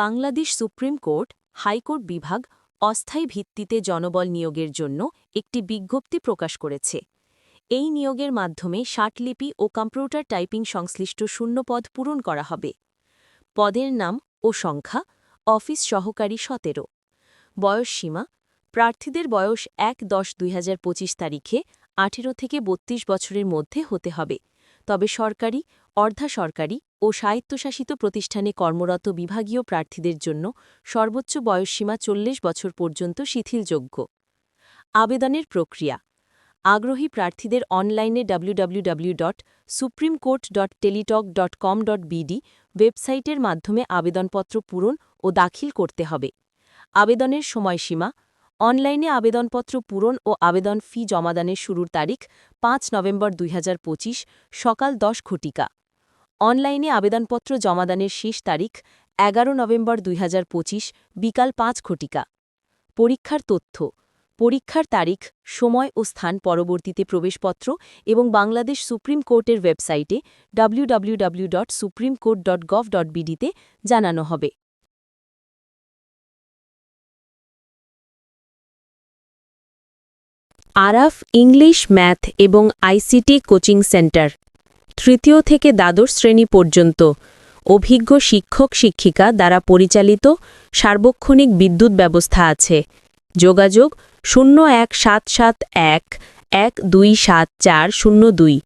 Bangladesh supreme court, high court বিভাগ অস্থায়ী ভিত্তিতে জনবল নিয়োগের জন্য একটি বিজ্ঞপ্তি প্রকাশ করেছে। এই নিয়োগের মাধ্যমে ষাটলিপি ও কম্পিউটার টাইপিং সংশ্লিষ্ট শূন্যপদ পূরণ করা হবে। পদের নাম ও সংখ্যা, অফিস সহকারী সতেরো। বয়সসীমা প্রার্থীদের বয়স এক দশ দুই তারিখে আঠেরো থেকে ৩২ বছরের মধ্যে হতে হবে। তবে সরকারি অর্ধা সরকারি ও স্বায়ত্তশাসিত প্রতিষ্ঠানে কর্মরত বিভাগীয় প্রার্থীদের জন্য সর্বোচ্চ বয়সসীমা চল্লিশ বছর পর্যন্ত শিথিলযোগ্য। আবেদনের প্রক্রিয়া। আগ্রহী প্রার্থীদের অনলাইনে www dot supreme court dot Teletalk dot com dot BD ওয়েবসাইটের মাধ্যমে আবেদনপত্র পূরণ ও দাখিল করতে হবে। আবেদনের সময়সীমা অনলাইনে আবেদনপত্র পূরণ ও আবেদন ফি জমাদানের শুরুর তারিখ পাঁচ নভেম্বর দুই হাজার পঁচিশ, সকাল দশ ঘটিকা। অনলাইনে আবেদনপত্র জমাদানের শেষ তারিখ এগারো নভেম্বর দুই হাজার পঁচিশ, বিকাল পাঁচ ঘটিকা। পরীক্ষার তথ্য। পরীক্ষার তারিখ, সময় ও স্থান পরবর্তীতে প্রবেশপত্র এবং বাংলাদেশ সুপ্রিম কোর্টের ওয়েবসাইটে www.supremecourt.gov.bd তে জানানো হবে। আরাফ ইংলিশ ম্যাথ এবং আইসিটি কোচিং সেন্টার, তৃতীয় থেকে দ্বাদশ শ্রেণি পর্যন্ত। অভিজ্ঞ শিক্ষক শিক্ষিকা দ্বারা পরিচালিত সার্বক্ষণিক বিদ্যুৎ ব্যবস্থা আছে। যোগাযোগ শূন্য এক সাত সাত এক এক দুই সাত চার শূন্য দুই।